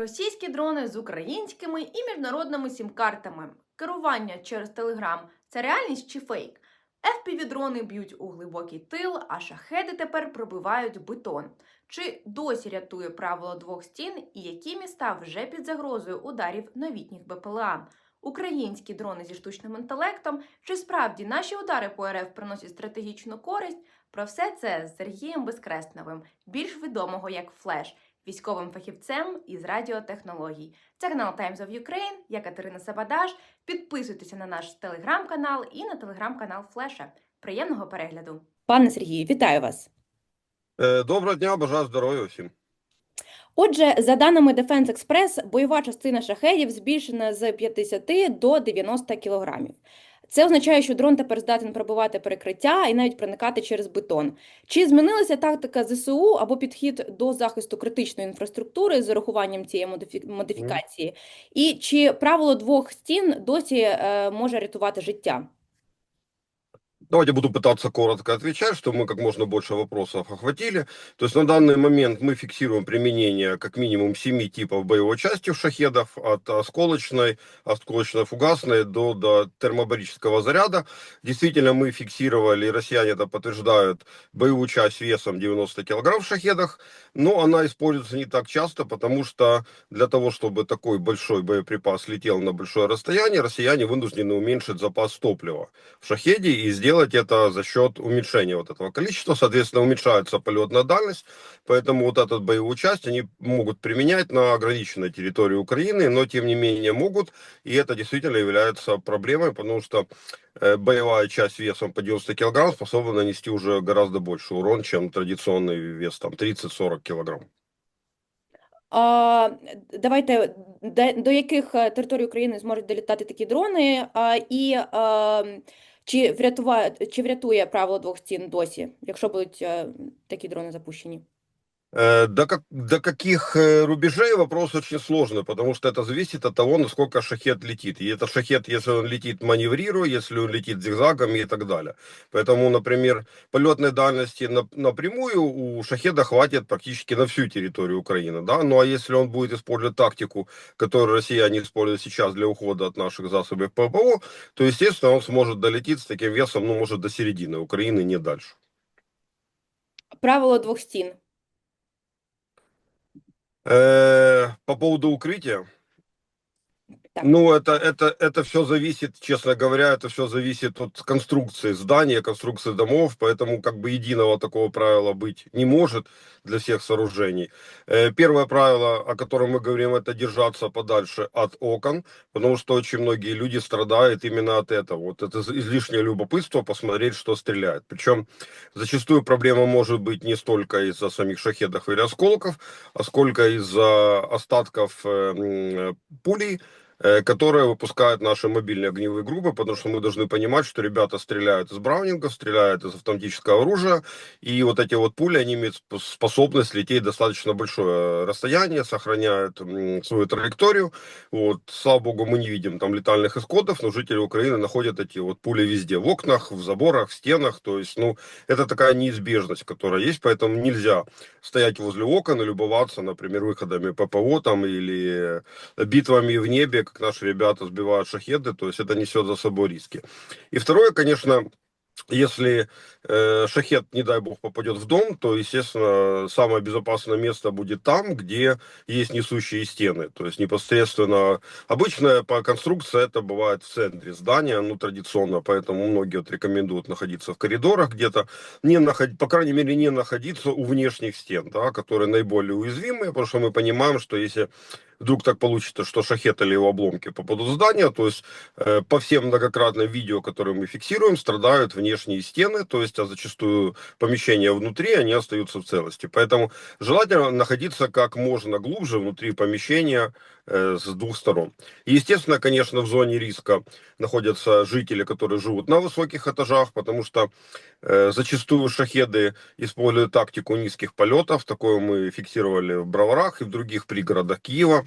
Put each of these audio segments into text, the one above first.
Російські дрони з українськими і міжнародними сім-картами. Керування через Телеграм це реальність чи фейк? FPV-дрони б'ють у глибокий тил, а шахеди тепер пробивають бетон. Чи досі рятує правило двох стін, і які міста вже під загрозою ударів новітніх БПЛА? Українські дрони зі штучним інтелектом, чи справді наші удари по РФ приносять стратегічну користь? Про все це з Сергієм Безкресновим, більш відомого як Флеш, військовим фахівцем із радіотехнологій. Це канал Times of Ukraine, я Катерина Сабадаш. Підписуйтеся на наш телеграм-канал і на телеграм-канал Флеша. Приємного перегляду. Пане Сергію, вітаю вас. Е, Доброго дня, бажаю здоров'я всім. Отже, за даними Defense Express, бойова частина шахедів збільшена з 50 до 90 кілограмів. Це означає, що дрон тепер здатен пробивати перекриття і навіть проникати через бетон. Чи змінилася тактика ЗСУ або підхід до захисту критичної інфраструктури з урахуванням цієї модифі- модифікації? І чи правило двох стін досі е, може рятувати життя? Давайте буду пытаться коротко отвечать, чтобы мы как можно больше вопросов охватили. То есть на данный момент мы фиксируем применение как минимум семи типов боевой части в шахедов, от осколочной, осколочно-фугасной до, до термобарического заряда. Действительно, мы фиксировали, россияне это подтверждают, боевую часть весом 90 килограмм в шахедах, но она используется не так часто, потому что для того, чтобы такой большой боеприпас летел на большое расстояние, россияне вынуждены уменьшить запас топлива в шахеде и сделать это за счет уменьшения вот этого количества. Соответственно, уменьшается полетная дальность, поэтому вот эту боевую часть они могут применять на ограниченной территории Украины, но тем не менее могут, и это действительно является проблемой, потому что э, боевая часть весом по 90 килограмм способна нанести уже гораздо больше урон, чем традиционный вес там 30-40 килограмм. А, давайте де- до яких е, територій України зможуть долітати такі дрони? А, і а, чи врятуває, чи врятує правило двох стін досі, якщо будуть е, такі дрони запущені? Э, До, как, до каких э, рубежей вопрос очень сложный, потому что это зависит от того, насколько шахет летит. И это шахет, если он летит маневрируя, если он летит зигзагами и так далее. Поэтому, например, полетной дальности на- напрямую у шахеда хватит практически на всю территорию Украины. Да? Ну а если он будет использовать тактику, которую россияне используют сейчас для ухода от наших засобов ППО, то, естественно, он сможет долететь с таким весом, ну, может, до середины Украины, не дальше. Правило двох стін. Э, По поводу укрытия. Ну, это, это, это все зависит, честно говоря, это все зависит от конструкции здания, конструкции домов, поэтому как бы единого такого правила быть не может для всех сооружений. Э, Первое правило, о котором мы говорим, это держаться подальше от окон, потому что очень многие люди страдают именно от этого. Вот это излишнее любопытство посмотреть, что стреляет. Причем зачастую проблема может быть не столько из-за самих шахедов или осколков, а сколько из-за остатков э, пулей, которые выпускают наши мобильные огневые группы, потому что мы должны понимать, что ребята стреляют из браунинга, стреляют из автоматического оружия, и вот эти вот пули, они имеют сп- способность лететь достаточно большое расстояние, сохраняют свою траекторию. Вот, слава богу, мы не видим там летальных исходов, но жители Украины находят эти вот пули везде, в окнах, в заборах, в стенах, то есть, ну, это такая неизбежность, которая есть, поэтому нельзя стоять возле окон и любоваться, например, выходами ППО там или битвами в небе, как наши ребята сбивают шахеды, то есть это несет за собой риски. И второе, конечно, если э, шахет, не дай бог, попадет в дом, то, естественно, самое безопасное место будет там, где есть несущие стены. То есть непосредственно обычно по конструкции это бывает в центре здания, ну, традиционно, поэтому многие вот рекомендуют находиться в коридорах где-то, не находить, по крайней мере, не находиться у внешних стен, да, которые наиболее уязвимые, потому что мы понимаем, что если вдруг так получится, что шахет или его обломки попадут в здание, то есть э, по всем многократным видео, которые мы фиксируем, страдают внешние стены, то есть а зачастую помещения внутри, они остаются в целости. Поэтому желательно находиться как можно глубже внутри помещения с двух сторон. Естественно, конечно, в зоне риска находятся жители, которые живут на высоких этажах, потому что э, зачастую шахеды используют тактику низких полетов. Такое мы фиксировали в Броварах и в других пригородах Киева.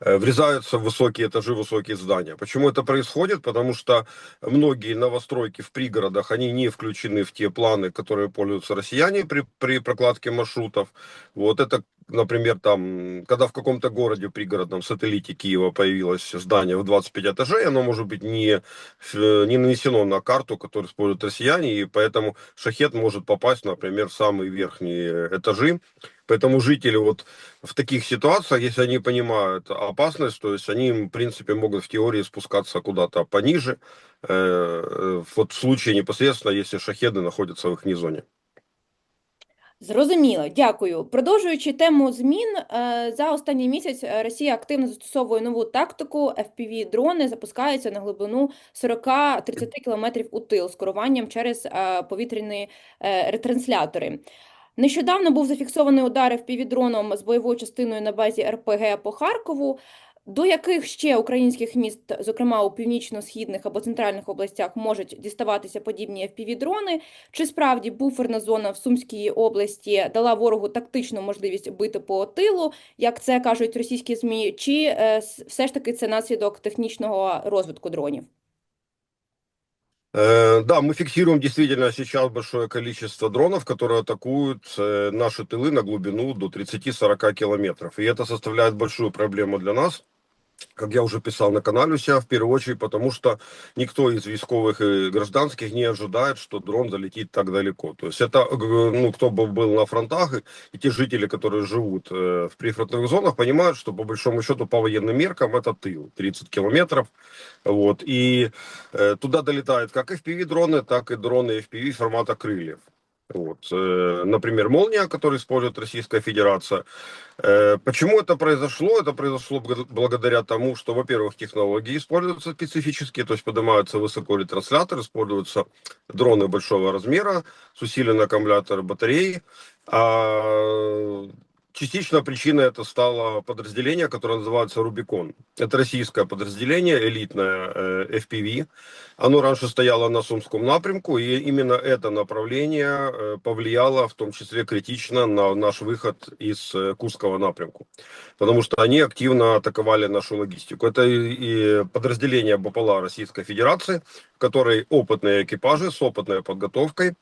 э, врезаются в высокие этажи, высокие здания. Почему это происходит? Потому что многие новостройки в пригородах, они не включены в те планы, которые пользуются россияне при, при прокладке маршрутов. Вот это например, там, когда в каком-то городе пригородном сателлите Киева появилось здание в 25 этажей, оно может быть не, э, не нанесено на карту, которую используют россияне, и поэтому шахет может попасть, например, в самые верхние этажи. Поэтому жители вот в таких ситуациях, если они понимают опасность, то есть они, в принципе, могут в теории спускаться куда-то пониже, э, вот в случае непосредственно, если шахеды находятся в их зоне. Зрозуміло, дякую. Продовжуючи тему змін, е, за останній місяць е, Росія активно застосовує нову тактику. FPV-дрони запускаються на глибину 40-30 км у тил з керуванням через е, повітряні ретранслятори. Нещодавно був зафіксований удар FPV-дроном з бойовою частиною на базі РПГ по Харкову. До яких ще українських міст, зокрема у північно-східних або центральних областях, можуть діставатися подібні FPV-дрони? Чи справді буферна зона в Сумській області дала ворогу тактичну можливість бити по тилу, як це кажуть російські ЗМІ, чи е, с- все ж таки це наслідок технічного розвитку дронів? Э, Да, мы фиксируем действительно сейчас большое количество дронов, которые атакуют э, наши тылы на глубину до 30-40 километров. И это составляет большую проблему для нас, как я уже писал на канале у себя, в первую очередь, потому что никто из військовых и гражданских не ожидает, что дрон залетит так далеко. То есть это, ну, кто бы был на фронтах, и, и те жители, которые живут э, в прифронтовых зонах, понимают, что по большому счету по военным меркам это тыл, 30 километров. Вот, и э, туда долетают как FPV-дроны, так и дроны FPV формата крыльев. Вот, э, например, «Молния», который использует Российская Федерация. Э, Почему это произошло? Это произошло благодаря тому, что, во-первых, технологии используются специфические, то есть поднимаются высоко ретранслятор, используются дроны большого размера с усиленной аккумулятором батареи. А частично причиной это стало подразделение, которое называется «Рубикон». Это российское подразделение, элитное э, FPV. Оно раньше стояло на Сумском напрямку, и именно это направление э, повлияло в том числе критично на наш выход из э, Курского напрямку, потому что они активно атаковали нашу логистику. Это и, подразделение БПЛА Российской Федерации, в которой опытные экипажи с опытной подготовкой,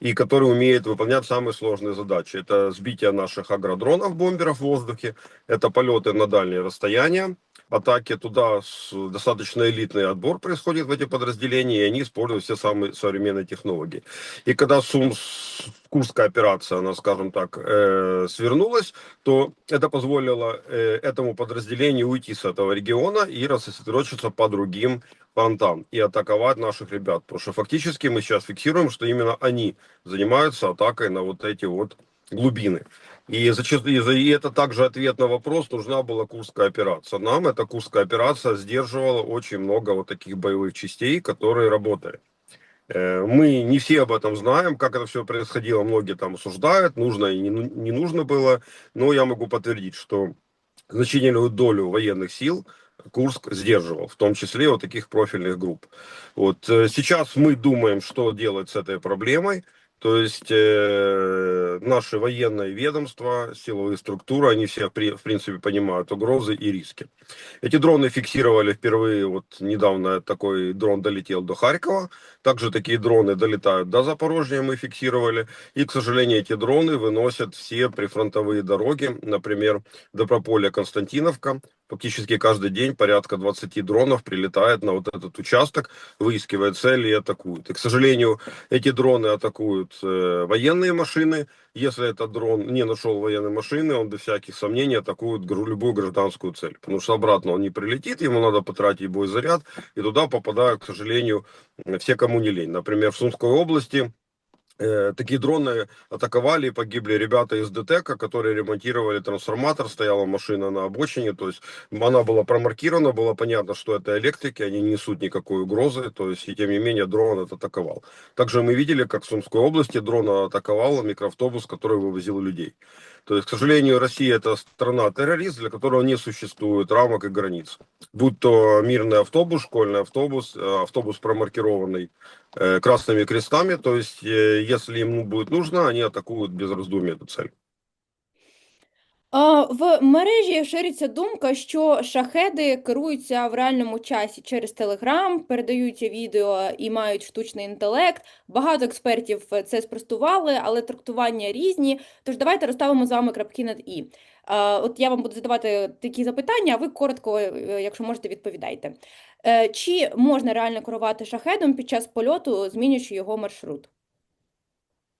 и который умеет выполнять самые сложные задачи. Это сбитие наших агродронов, бомберов в воздухе, это полеты на дальние расстояния, атаки туда, достаточно элитный отбор происходит в эти подразделения, и они используют все самые современные технологии. И когда Сум, с- Курская операция, она, скажем так, э, свернулась, то это позволило э, этому подразделению уйти с этого региона и рассредоточиться по другим фронтам и атаковать наших ребят. Потому что фактически мы сейчас фиксируем, что именно они занимаются атакой на вот эти вот глубины. И, зачастую, и это также ответ на вопрос, нужна была Курская операция. Нам эта Курская операция сдерживала очень много вот таких боевых частей, которые работали. Э, Мы не все об этом знаем, как это все происходило, многие там осуждают, нужно и не, не нужно было, но я могу подтвердить, что значительную долю военных сил Курск сдерживал, в том числе вот таких профильных групп. Вот э, сейчас мы думаем, что делать с этой проблемой. То есть э, наши военные ведомства, силовые структуры, они все при- в принципе понимают угрозы и риски. Эти дроны фиксировали впервые, вот недавно такой дрон долетел до Харькова, также такие дроны долетают до Запорожья, мы фиксировали, и, к сожалению, эти дроны выносят все прифронтовые дороги, например, Доброполя Константиновка, Фактически каждый день порядка 20 дронов прилетает на вот этот участок, выискивая цели и атакуют. И, к сожалению, эти дроны атакуют э, военные машины. Если этот дрон не нашел военной машины, он без всяких сомнений атакует любую гражданскую цель. Потому что обратно он не прилетит, ему надо потратить боезаряд, и туда попадают, к сожалению, все, кому не лень. Например, в Сумской области Э, Такие дроны атаковали и погибли ребята из ДТЭКа, которые ремонтировали трансформатор, стояла машина на обочине, то есть она была промаркирована, было понятно, что это электрики, они не несут никакой угрозы, то есть и тем не менее дрон этот атаковал. Также мы видели, как в Сумской области дрон атаковал микроавтобус, который вывозил людей. То есть, к сожалению, Россия это страна-террорист, для которого не существует рамок и границ. Будь то мирный автобус, школьный автобус, э, автобус промаркированный э, красными крестами, то есть, э, если им будет нужно, они атакуют без раздумий эту цель. В мережі шириться думка, що шахеди керуються в реальному часі через Телеграм, передаються відео і мають штучний інтелект. Багато експертів це спростували, але трактування різні. Тож давайте розставимо з вами крапки над і. От я вам буду задавати такі запитання, а ви коротко, е, якщо можете, відповідайте. Е, Чи можна реально керувати шахедом під час польоту, змінюючи його маршрут?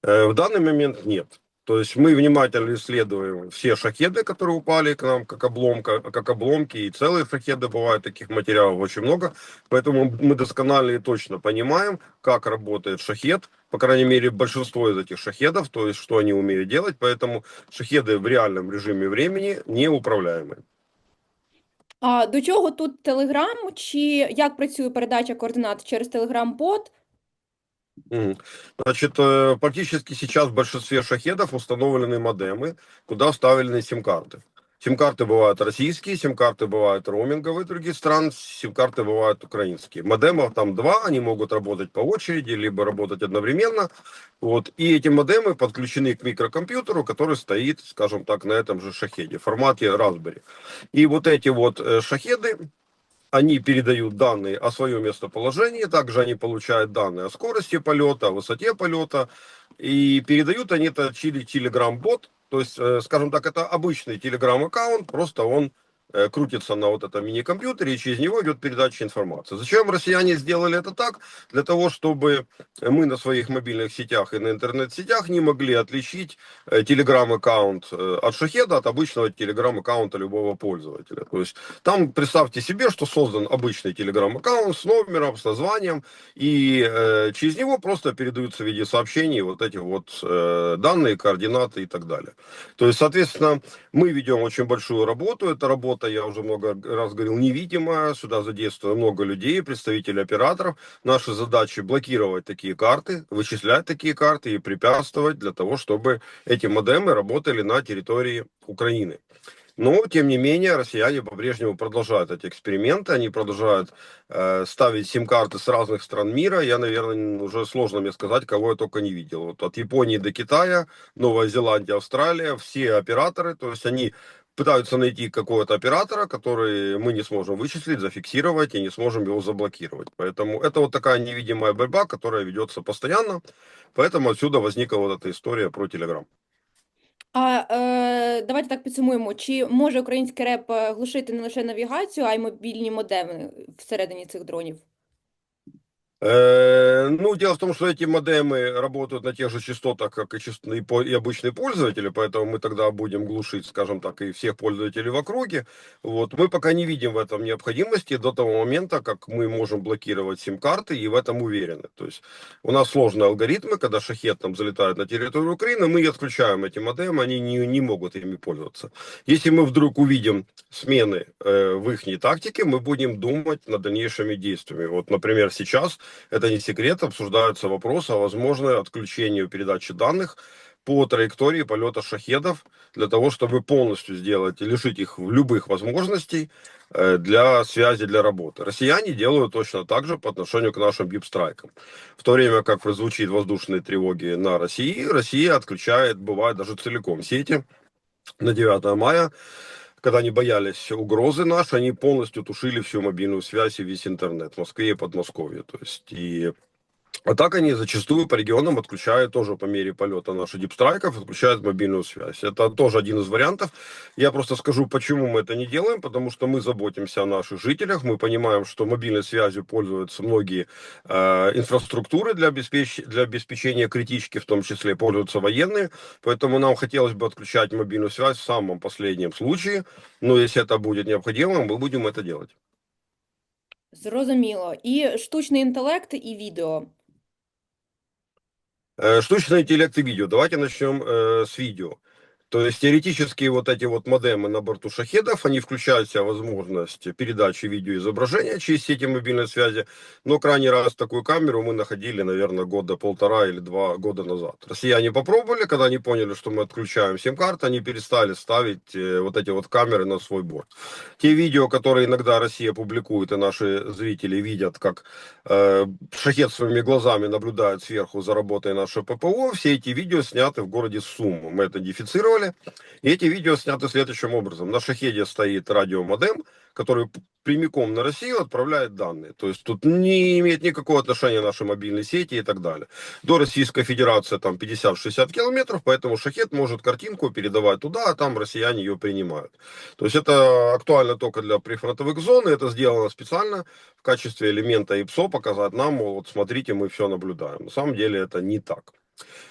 Э, В данный момент нет. То есть мы внимательно исследуем все шахеды, которые упали к нам, как, обломка, как обломки, и целые шахеды бывают, таких материалов очень много. Поэтому мы досконально и точно понимаем, как работает шахед, по крайней мере, большинство из этих шахедов, то есть что они умеют делать. Поэтому шахеды в реальном режиме времени неуправляемые. А до чого тут Телеграм? Чи як працює передача координат через Телеграм-бот? Значит, э, практически сейчас в большинстве шахедов установлены модемы, куда вставлены сим-карты. Сим-карты бывают российские, сим-карты бывают роуминговые других стран, сим-карты бывают украинские. Модемов там два, они могут работать по очереди, либо работать одновременно. Вот. И эти модемы подключены к микрокомпьютеру, который стоит, скажем так, на этом же шахеде, в формате Raspberry. И вот эти вот э, шахеды, они передают данные о своем местоположении, также они получают данные о скорости полета, о высоте полета, и передают они это через Telegram-бот, то есть, э, скажем так, это обычный Telegram-аккаунт, просто он крутится на вот этом мини-компьютере, и через него идет передача информации. Зачем россияне сделали это так? Для того, чтобы мы на своих мобильных сетях и на интернет-сетях не могли отличить э, Telegram-аккаунт э, от шахеда от обычного Telegram-аккаунта любого пользователя. То есть там представьте себе, что создан обычный Telegram-аккаунт с номером, с названием, и э, через него просто передаются в виде сообщений вот эти вот э, данные, координаты и так далее. То есть, соответственно, мы ведем очень большую работу. Эта работа, я уже много раз говорил, невидимая. Сюда задействовано много людей, представителей операторов. Наши задачи блокировать такие карты, вычислять такие карты и препятствовать для того, чтобы эти модемы работали на территории Украины. Но, тем не менее, россияне по-прежнему продолжают эти эксперименты, они продолжают э, ставить сим-карты с разных стран мира. Я, наверное, уже сложно мне сказать, кого я только не видел. Вот от Японии до Китая, Новая Зеландия, Австралия, все операторы, то есть они пытаются найти какого-то оператора, который мы не сможем вычислить, зафиксировать и не сможем его заблокировать. Поэтому это вот такая невидимая борьба, которая ведется постоянно. Поэтому отсюда возникла вот эта история про Telegram. А е, давайте так підсумуємо, чи може український реп е, глушити не лише навігацію, а й мобільні модеми всередині цих дронів? Э, Ну, дело в том, что эти модемы работают на тех же частотах, как и, част- и обычные пользователи, поэтому мы тогда будем глушить, скажем так, и всех пользователей в округе. Вот. Мы пока не видим в этом необходимости до того момента, как мы можем блокировать сим-карты и в этом уверены. То есть у нас сложные алгоритмы, когда шахет там залетает на территорию Украины, мы отключаем эти модемы, они не, не могут ими пользоваться. Если мы вдруг увидим смены э, в их тактике, мы будем думать над дальнейшими действиями. Вот, например, сейчас это не секрет, обсуждаются вопросы о возможной отключении передачи данных по траектории полета шахедов для того, чтобы полностью сделать, лишить их любых возможностей э, для связи, для работы. Россияне делают точно так же по отношению к нашим бипстрайкам. В то время как звучит воздушные тревоги на России, Россия отключает, бывает даже целиком сети на 9 мая когда они боялись угрозы наши, они полностью тушили всю мобильную связь и весь интернет в Москве и Подмосковье. То есть и а так они зачастую по регионам отключают тоже по мере полета наших дипстрайков, отключают мобильную связь. Это тоже один из вариантов. Я просто скажу, почему мы это не делаем, потому что мы заботимся о наших жителях, мы понимаем, что мобильной связью пользуются многие э, инфраструктуры для, обеспеч... для обеспечения критички, в том числе пользуются военные, поэтому нам хотелось бы отключать мобильную связь в самом последнем случае, но если это будет необходимо, мы будем это делать. Зрозуміло. І штучний інтелект, і відео. Штучный интеллект и видео. Давайте начнем э, с видео. То есть теоретически вот эти вот модемы на борту шахедов, они включают в себя возможность передачи видеоизображения через сети мобильной связи, но крайний раз такую камеру мы находили, наверное, года полтора или два года назад. Россияне попробовали, когда они поняли, что мы отключаем сим-карты, они перестали ставить э, вот эти вот камеры на свой борт. Те видео, которые иногда Россия публикует, и наши зрители видят, как э, шахет своими глазами наблюдает сверху за работой нашего ППО, все эти видео сняты в городе Сумму. Мы это идентифицировали, зафиксировали. И эти видео сняты следующим образом. На шахеде стоит радиомодем, который прямиком на Россию отправляет данные. То есть тут не имеет никакого отношения наши мобильные сети и так далее. До Российской Федерации там 50-60 километров, поэтому шахет может картинку передавать туда, а там россияне ее принимают. То есть это актуально только для прифронтовых зон, и это сделано специально в качестве элемента ИПСО показать нам, вот смотрите, мы все наблюдаем. На самом деле это не так.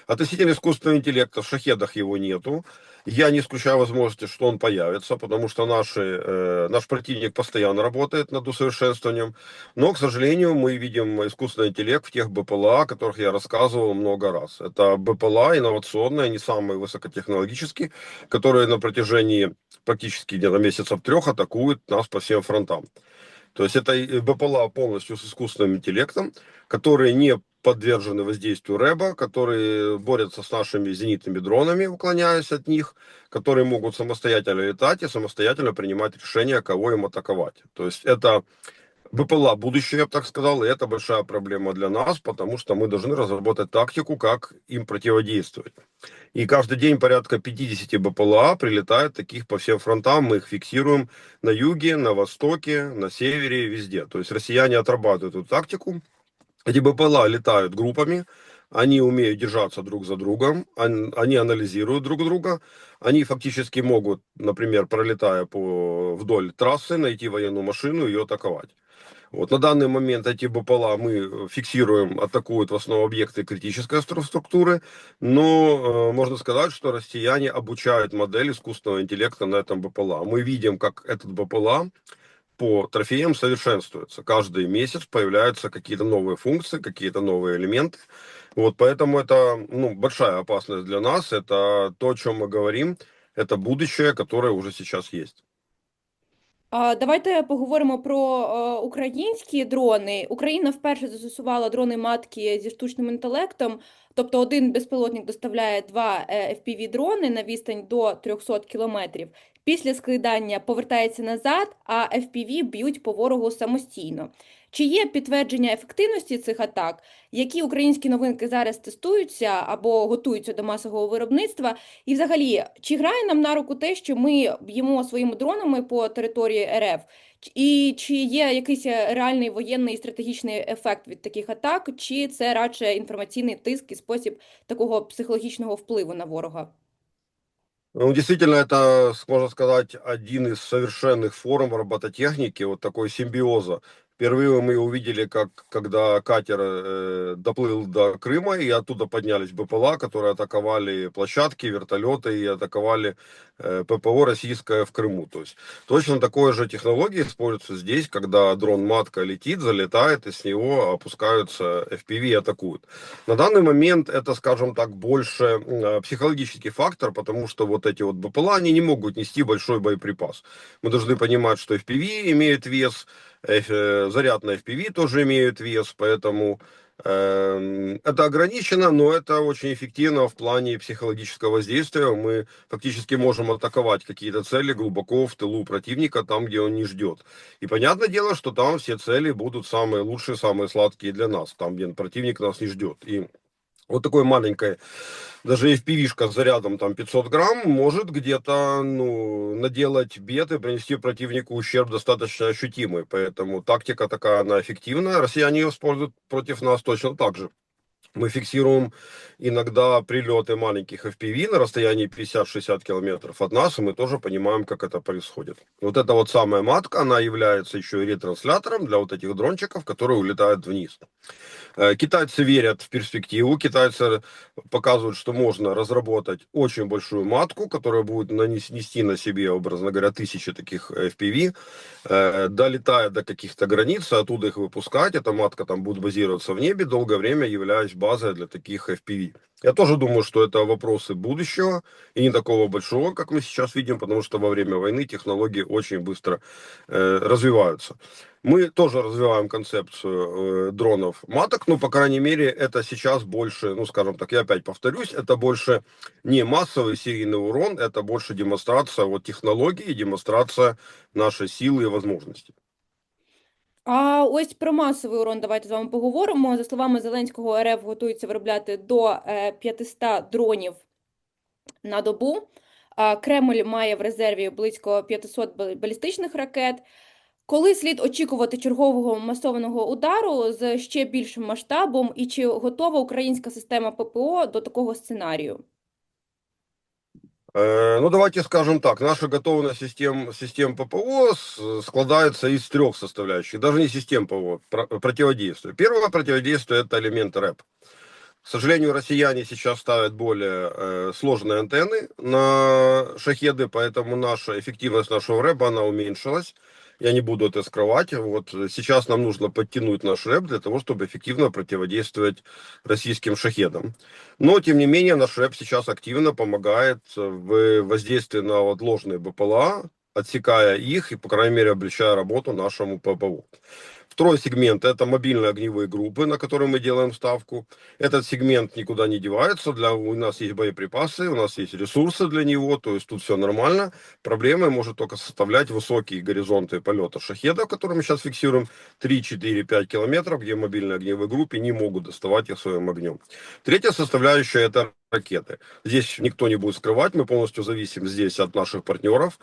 Относительно искусственного интеллекта в шахедах его нету. Я не исключаю возможности, что он появится, потому что наши, э, наш противник постоянно работает над усовершенствованием. Но, к сожалению, мы видим искусственный интеллект в тех БПЛА, о которых я рассказывал много раз. Это БПЛА инновационные, не самые высокотехнологические, которые на протяжении практически где-то месяцев трех атакуют нас по всем фронтам. То есть это БПЛА полностью с искусственным интеллектом, которые не подвержены воздействию РЭБа, которые борются с нашими зенитными дронами, уклоняясь от них, которые могут самостоятельно летать и самостоятельно принимать решения, кого им атаковать. То есть это БПЛА будущее, я бы так сказал, и это большая проблема для нас, потому что мы должны разработать тактику, как им противодействовать. И каждый день порядка 50 БПЛА прилетает таких по всем фронтам, мы их фиксируем на юге, на востоке, на севере, везде. То есть россияне отрабатывают эту тактику, эти БПЛА летают группами, они умеют держаться друг за другом, он- они анализируют друг друга, они фактически могут, например, пролетая по, вдоль трассы, найти военную машину и ее атаковать. Вот на данный момент эти БПЛА мы фиксируем, атакуют в основном объекты критической инфраструктуры, но э, можно сказать, что россияне обучают модель искусственного интеллекта на этом БПЛА. Мы видим, как этот БПЛА по трофеям совершенствуется. Каждый месяц появляются какие-то новые функции, какие-то новые элементы. Вот поэтому это ну, большая опасность для нас. Это то, о чем мы говорим. Это будущее, которое уже сейчас есть. А, Давайте поговоримо про е, українські дрони. Україна вперше застосувала дрони матки зі штучним інтелектом. Тобто один безпілотник доставляє два е, FPV-дрони на відстань до 300 кілометрів. Після скидання повертається назад, а FPV б'ють по ворогу самостійно. Чи є підтвердження ефективності цих атак? Які українські новинки зараз тестуються або готуються до масового виробництва? І взагалі, чи грає нам на руку те, що ми б'ємо своїми дронами по території РФ? І чи є якийсь е, реальний воєнний і стратегічний ефект від таких атак, чи це радше інформаційний тиск і спосіб такого психологічного впливу на ворога? Ну, действительно, это, можно сказать, один из совершенных форм робототехники, вот такой симбиоза. Впервые мы увидели, как когда катер э, доплыл до Крыма, и оттуда поднялись БПЛА, которые атаковали площадки, вертолеты и атаковали э, ППО российское в Крыму. То есть точно такой же технологии используется здесь, когда дрон-матка летит, залетает, и с него опускаются FPV и атакуют. На данный момент это, скажем так, больше м, психологический фактор, потому что вот эти вот БПЛА, они не могут нести большой боеприпас. Мы должны понимать, что FPV имеет вес, э, э, заряд на FPV тоже имеет вес, поэтому эм, это ограничено, но это очень эффективно в плане психологического воздействия. Мы фактически можем атаковать какие-то цели глубоко в тылу противника, там, где он не ждет. И понятное дело, что там все цели будут самые лучшие, самые сладкие для нас, там, где противник нас не ждет. И вот такой маленькой, даже FPV-шка с зарядом там 500 грамм может где-то ну, наделать бед и принести противнику ущерб достаточно ощутимый. Поэтому тактика такая, она эффективная. Россияне ее используют против нас точно так же. Мы фиксируем иногда прилеты маленьких FPV на расстоянии 50-60 километров от нас, и мы тоже понимаем, как это происходит. Вот эта вот самая матка, она является еще и ретранслятором для вот этих дрончиков, которые улетают вниз. Э, Китайцы верят в перспективу, китайцы показывают, что можно разработать очень большую матку, которая будет нанес- нести на себе, образно говоря, тысячи таких FPV, э, долетая до каких-то границ, оттуда их выпускать. Эта матка там будет базироваться в небе, долгое время являясь базой для таких FPV. Я тоже думаю, что это вопросы будущего, и не такого большого, как мы сейчас видим, потому что во время войны технологии очень быстро э, развиваются. Мы тоже развиваем концепцию э, дронов маток, но, по крайней мере, это сейчас больше, ну, скажем так, я опять повторюсь, это больше не массовый серийный урон, это больше демонстрация вот технологий, демонстрация нашей силы и возможностей. А ось про масовий урон давайте з вами поговоримо. За словами Зеленського, РФ готується виробляти до е, 500 дронів на добу. Кремль має в резерві близько 500 балістичних ракет. Коли слід очікувати чергового масованого удару з ще більшим масштабом, і чи готова українська система ППО до такого сценарію? Э, Ну, давайте скажем так, наша готовность систем, систем ППО с- складывается из трех составляющих, даже не систем ППО, про- противодействия. Первое противодействие – это элемент РЭП. К сожалению, россияне сейчас ставят более э, сложные антенны на шахеды, поэтому наша эффективность нашего рэпа, она уменьшилась. Я не буду это скрывать. Вот э, сейчас нам нужно подтянуть наш рэп для того, чтобы эффективно противодействовать российским шахедам. Но, тем не менее, наш рэп сейчас активно помогает в воздействии на вот ложные БПЛА, отсекая их и, по крайней мере, облегчая работу нашему ППО. Второй сегмент – это мобильные огневые группы, на которые мы делаем ставку. Этот сегмент никуда не девается. Для, у нас есть боеприпасы, у нас есть ресурсы для него, то есть тут все нормально. Проблемой может только составлять высокие горизонты полета шахеда, которые мы сейчас фиксируем, 3, 4, 5 километров, где мобильные огневые группы не могут доставать их своим огнем. Третья составляющая – это ракеты. Здесь никто не будет скрывать, мы полностью зависим здесь от наших партнеров.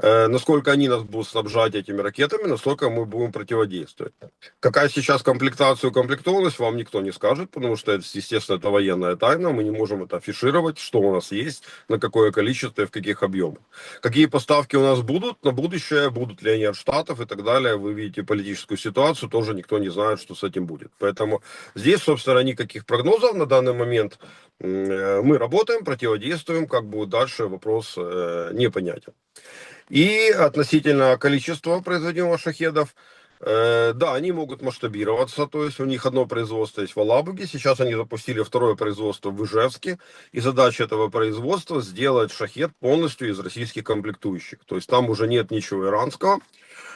Э, насколько они нас будут снабжать этими ракетами, настолько мы будем противодействовать. Какая сейчас комплектация и укомплектованность, вам никто не скажет, потому что, это, естественно, это военная тайна, мы не можем это афишировать, что у нас есть, на какое количество и в каких объемах. Какие поставки у нас будут на будущее, будут ли они от Штатов и так далее, вы видите политическую ситуацию, тоже никто не знает, что с этим будет. Поэтому здесь, собственно, никаких прогнозов на данный момент. Э, Мы работаем, противодействуем, как будет дальше, вопрос э, непонятен. И относительно количества производимых шахедов, э, да, они могут масштабироваться, то есть у них одно производство есть в Алабуге, сейчас они запустили второе производство в Ижевске, и задача этого производства сделать шахед полностью из российских комплектующих, то есть там уже нет ничего иранского.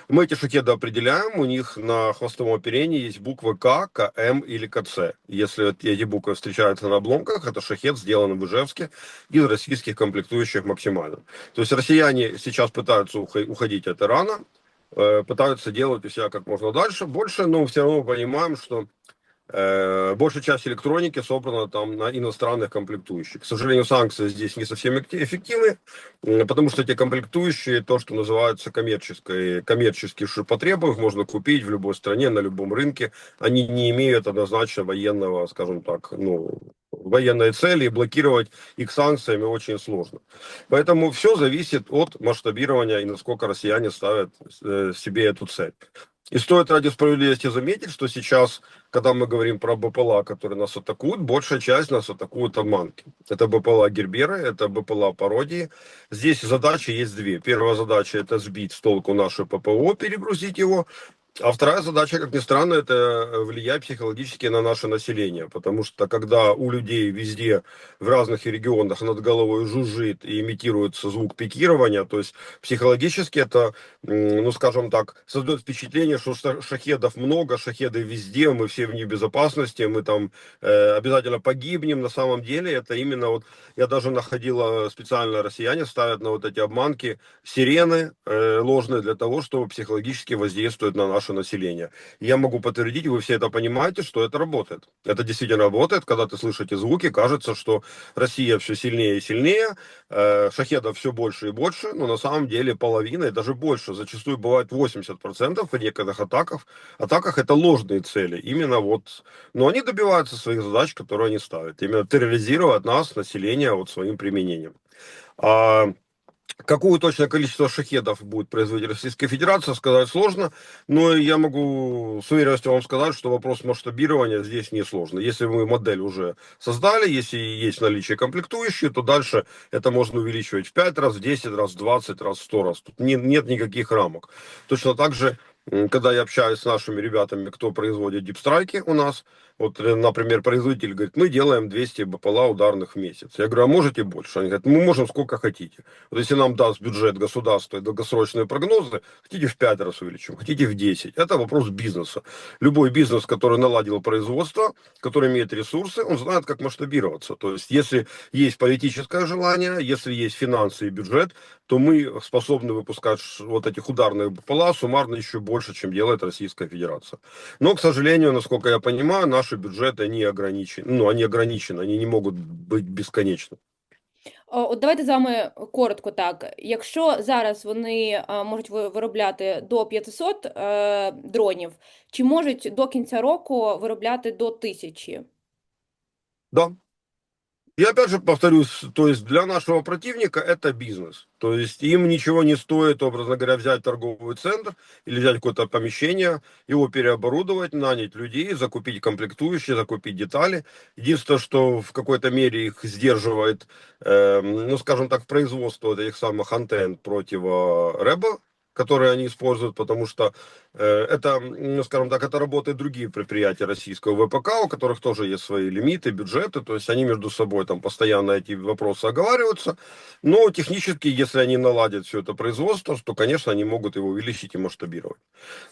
Мы эти шахеды определяем, у них на хвостовом оперении есть буквы К, КМ или КЦ. Если эти буквы встречаются на обломках, это шахед сделан в Ижевске из российских комплектующих максимально. То есть россияне сейчас пытаются ухо- уходить от Ирана, э, пытаются делать у себя как можно дальше, больше, но все равно понимаем, что э, большая часть электроники собрана там на иностранных комплектующих. К сожалению, санкции здесь не совсем эффекти- эффективны, потому что эти комплектующие, то, что называется коммерческой, коммерческих ширпотребов, их можно купить в любой стране, на любом рынке. Они не имеют однозначно военного, скажем так, ну, военной цели, и блокировать их санкциями очень сложно. Поэтому все зависит от масштабирования и насколько россияне ставят э, себе эту цель. И стоит ради справедливости заметить, что сейчас, когда мы говорим про БПЛА, которые нас атакуют, большая часть нас атакуют обманки. Это БПЛА Гербера, это БПЛА пародии. Здесь задачи есть две. Первая задача это сбить с толку наше ППО, перегрузить его. А вторая задача, как ни странно, это э, влиять психологически на наше население. Потому что когда у людей везде, в разных регионах над головой жужжит и имитируется звук пикирования, то есть психологически это, ну скажем так, создает впечатление, что ша- шахедов много, шахеды везде, мы все в безопасности, мы там э, обязательно погибнем. На самом деле это именно вот, я даже находила специально россияне ставят на вот эти обманки сирены э, ложные для того, чтобы психологически воздействовать на наше население. Я могу подтвердить, вы все это понимаете, что это работает. Это действительно работает, когда ты слышишь эти звуки, кажется, что Россия все сильнее и сильнее, э, шахедов все больше и больше, но на самом деле половина и даже больше, зачастую бывает 80% при некоторых атаках. Атаках это ложные цели, именно вот, но они добиваются своих задач, которые они ставят, именно терроризировать нас, население, вот своим применением. А, Какое точное количество шахедов будет производить Российская Федерация, сказать сложно, но я могу с уверенностью вам сказать, что вопрос масштабирования здесь не сложно. Если мы модель уже создали, если есть наличие комплектующие, то дальше это можно увеличивать в 5 раз, в 10 раз, в 20 раз, в 100 раз. Тут не- нет никаких рамок. Точно так же, когда я общаюсь с нашими ребятами, кто производит дипстрайки у нас, вот, э, например, производитель говорит, мы делаем 200 БПЛА ударных в месяц. Я говорю, а можете больше? Они говорят, мы можем сколько хотите. Вот если нам даст бюджет государства и долгосрочные прогнозы, хотите в 5 раз увеличим, хотите в 10. Это вопрос бизнеса. Любой бизнес, который наладил производство, который имеет ресурсы, он знает, как масштабироваться. То есть, если есть политическое желание, если есть финансы и бюджет, то мы способны выпускать вот этих ударных БПЛА суммарно еще больше, чем делает Российская Федерация. Но, к сожалению, насколько я понимаю, наши бюджеты не ограничены. Ну, они ограничены, они не могут быть бесконечны. От давайте з вами коротко так. Якщо зараз вони е, можуть ви- виробляти до 500 е, дронів, чи можуть до кінця року виробляти до 1000? Да. И опять же повторюсь, то есть для нашего противника это бизнес. То есть им ничего не стоит, образно говоря, взять торговый центр или взять какое-то помещение, его переоборудовать, нанять людей, закупить комплектующие, закупить детали. Единственное, что в какой-то мере их сдерживает, э, ну, скажем так, производство этих самых антенн против РЭБа, которые они используют, потому что э, это, скажем так, это работают другие предприятия российского ВПК, у которых тоже есть свои лимиты, бюджеты, то есть они между собой там постоянно эти вопросы оговариваются, но технически, если они наладят все это производство, то, конечно, они могут его увеличить и масштабировать.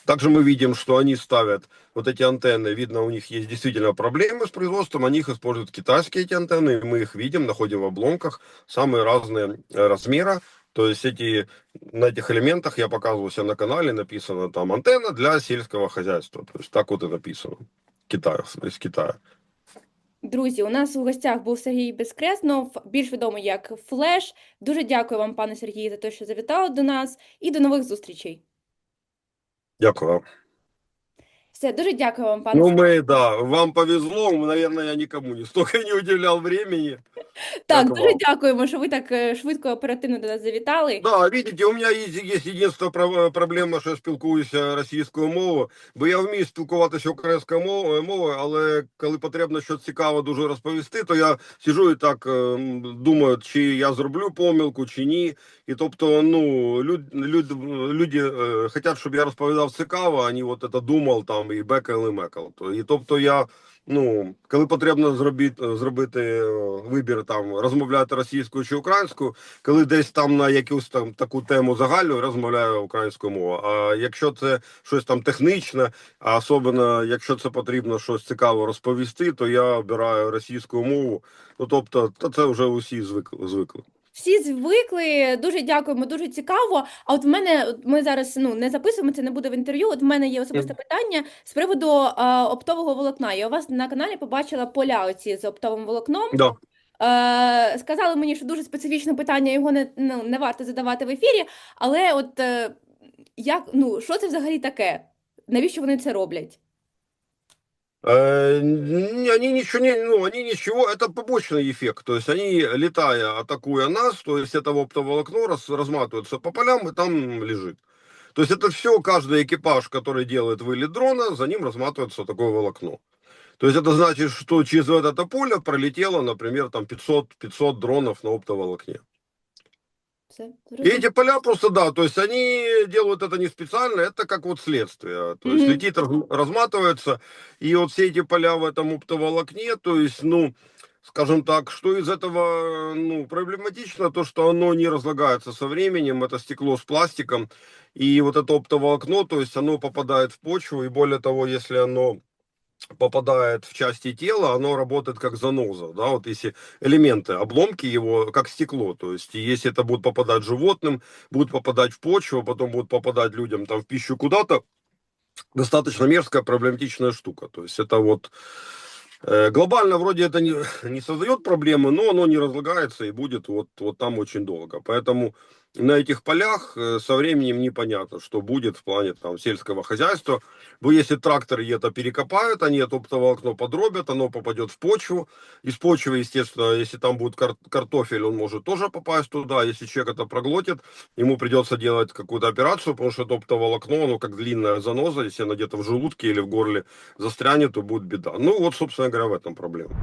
Также мы видим, что они ставят вот эти антенны, видно, у них есть действительно проблемы с производством, они их используют китайские эти антенны, мы их видим, находим в обломках, самые разные э, размера, то есть эти, на этих элементах я показывал у себя на канале, написано там антенна для сельского хозяйства. То есть так вот и написано. Китая, из Китая. Друзі, у нас у гостях був Сергій Безкреснов, більш відомий як Флеш. Дуже дякую вам, пане Сергію, за те, що завітали до нас, і до нових зустрічей. Дякую. Все, дуже дякую вам, пане Ну, мы, да, вам повезло, наверное, я никому не столько не уделял времени. Так, дуже вам. дякуємо, що ви так е, швидко, оперативно до нас завітали. Да, видите, у есть єдина про- проблема, що я спілкуюся російською мовою, бо я вмію спілкуватися українською мовою, мовою, але коли потрібно щось цікаве дуже розповісти, то я сижу і так е, думаю, чи я зроблю помилку, чи ні. І тобто, ну, люд, люд, люди е, хочуть, щоб я розповідав цікаво, а не от це думав там і бекал, і мекал. І тобто я Ну, коли потрібно зробити, зробити е, вибір там розмовляти російською чи українською, коли десь там на якусь там таку тему загальну розмовляю українською мовою. А якщо це щось там технічне, а особливо якщо це потрібно щось цікаво розповісти, то я обираю російську мову. Ну тобто, то це вже усі звикли звикли. Всі звикли, дуже дякуємо, дуже цікаво. А от в мене, от ми зараз ну, не записуємо, це не буде в інтерв'ю. От в мене є особисте питання з приводу а, оптового волокна. Я у вас на каналі побачила поля оці з оптовим волокном. Да. Е, сказали мені, що дуже специфічне питання, його не, ну, не варто задавати в ефірі. Але от е, як, ну, що це взагалі таке? Навіщо вони це роблять? Э, Они ничего не, ну, они ничего, это побочный эффект. То есть они, летая, атакуя нас, то есть это оптоволокно раз, разматывается по полям и там лежит. То есть это все, каждый экипаж, который делает вылет дрона, за ним разматывается такое волокно. То есть это значит, что через это поле пролетело, например, там 500, 500 дронов на оптоволокне. Все, И эти поля просто, да, то есть они делают это не специально, это как вот следствие. То есть Мгм. летит, раз- разматывается, и вот все эти поля в этом оптоволокне, то есть, ну, скажем так, что из этого, ну, проблематично, то, что оно не разлагается со временем, это стекло с пластиком, и вот это оптоволокно, то есть оно попадает в почву, и более того, если оно попадает в части тела, оно работает как заноза, да, вот если элементы, обломки его, как стекло, то есть если это будет попадать животным, будет попадать в почву, потом будет попадать людям там в пищу куда-то, достаточно мерзкая, проблематичная штука, то есть это вот э, глобально вроде это не, не создает проблемы, но оно не разлагается и будет вот, вот там очень долго, поэтому на этих полях э, со временем непонятно, что будет в плане там сельского хозяйства. Бо если тракторы это перекопают, они это оптоволокно подробят, оно попадет в почву. Из почвы, естественно, если там будет кар- картофель, он может тоже попасть туда. Если человек это проглотит, ему придется делать какую-то операцию, потому что это оптоволокно, оно как длинная заноза, если она где-то в желудке или в горле застрянет, то будет беда. Ну вот, собственно говоря, в этом проблема.